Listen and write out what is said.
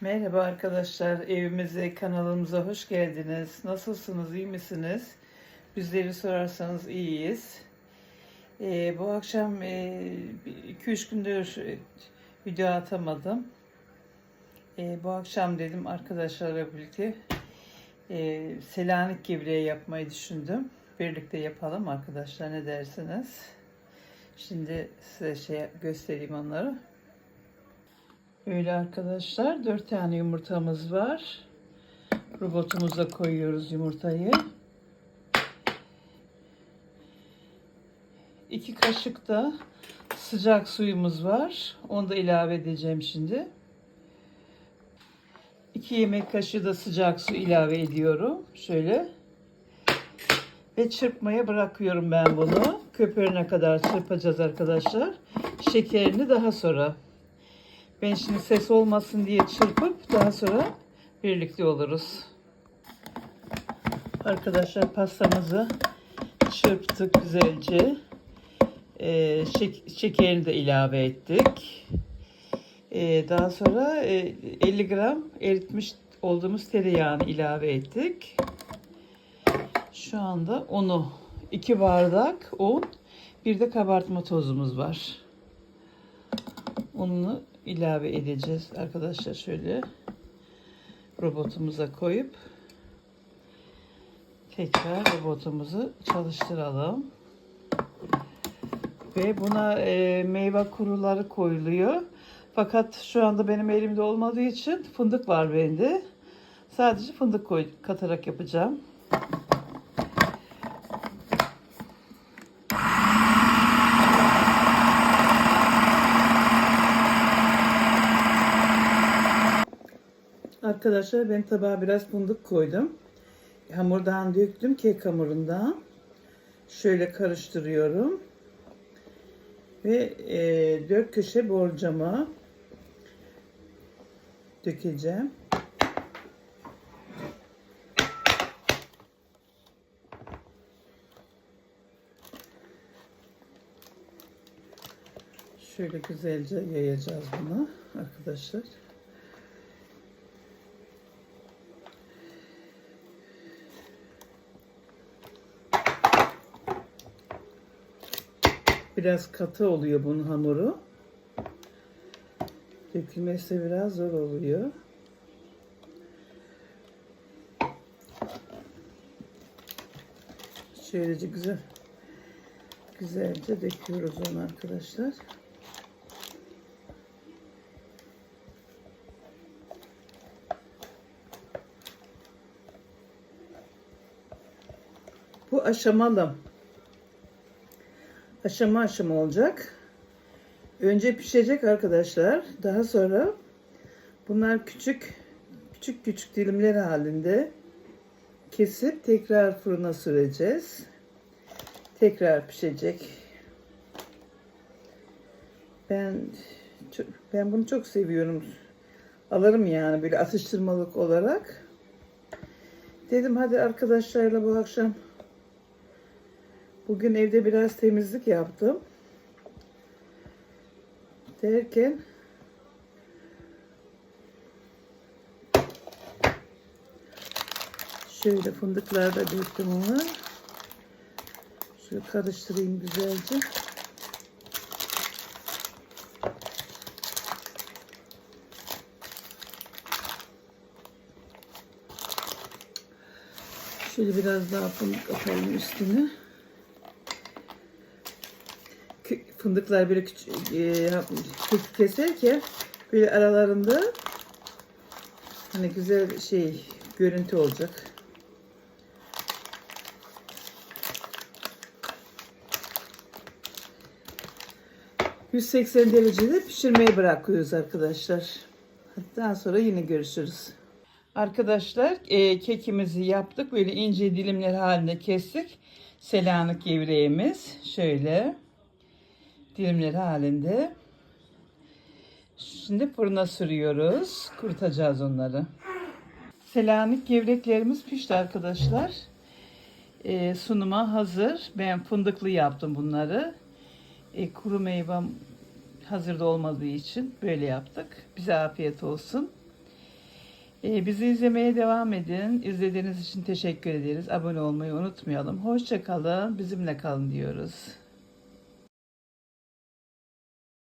Merhaba arkadaşlar, evimize, kanalımıza hoş geldiniz. Nasılsınız, iyi misiniz? Bizleri sorarsanız iyiyiz. Ee, bu akşam 2-3 gündür e, video atamadım. Ee, bu akşam dedim arkadaşlarla birlikte e, Selanik gevreği yapmayı düşündüm. Birlikte yapalım arkadaşlar ne dersiniz? Şimdi size şey göstereyim onları. Öyle arkadaşlar. Dört tane yumurtamız var. Robotumuza koyuyoruz yumurtayı. İki kaşık da sıcak suyumuz var. Onu da ilave edeceğim şimdi. İki yemek kaşığı da sıcak su ilave ediyorum. Şöyle. Ve çırpmaya bırakıyorum ben bunu. Köpürene kadar çırpacağız arkadaşlar. Şekerini daha sonra. Ben şimdi ses olmasın diye çırpıp daha sonra birlikte oluruz. Arkadaşlar pastamızı çırptık güzelce. Ee, şek şekerini de ilave ettik. Ee, daha sonra e, 50 gram eritmiş olduğumuz tereyağını ilave ettik. Şu anda unu 2 bardak un bir de kabartma tozumuz var. Ununu ilave edeceğiz. Arkadaşlar şöyle robotumuza koyup tekrar robotumuzu çalıştıralım. Ve buna e, meyve kuruları koyuluyor. Fakat şu anda benim elimde olmadığı için fındık var bende. Sadece fındık koy, katarak yapacağım Arkadaşlar ben tabağa biraz fındık koydum. Hamurdan döktüm kek hamurundan. Şöyle karıştırıyorum. Ve e, dört köşe borcama dökeceğim. Şöyle güzelce yayacağız bunu arkadaşlar. Biraz katı oluyor bunun hamuru. Dökülmesi biraz zor oluyor. Şöylece güzel güzelce döküyoruz onu arkadaşlar. Bu aşamalı aşama aşama olacak. Önce pişecek arkadaşlar. Daha sonra bunlar küçük küçük küçük dilimler halinde kesip tekrar fırına süreceğiz. Tekrar pişecek. Ben ben bunu çok seviyorum. Alırım yani böyle atıştırmalık olarak. Dedim hadi arkadaşlarla bu akşam Bugün evde biraz temizlik yaptım. Derken şöyle fındıklar da döktüm onu. Şöyle karıştırayım güzelce. Şöyle biraz daha fındık atalım üstüne fındıklar böyle küçük e, keserken böyle aralarında hani güzel şey görüntü olacak. ...180 derecede pişirmeye bırakıyoruz arkadaşlar. Daha sonra yine görüşürüz. Arkadaşlar e, kekimizi yaptık. Böyle ince dilimler halinde kestik. Selanik gevreğimiz. Şöyle dilimleri halinde. Şimdi fırına sürüyoruz. Kurutacağız onları. Selanik gevreklerimiz pişti arkadaşlar. Ee, sunuma hazır. Ben fındıklı yaptım bunları. Ee, kuru meyvem hazırda olmadığı için böyle yaptık. Bize afiyet olsun. Ee, bizi izlemeye devam edin. İzlediğiniz için teşekkür ederiz. Abone olmayı unutmayalım. Hoşça kalın. Bizimle kalın diyoruz.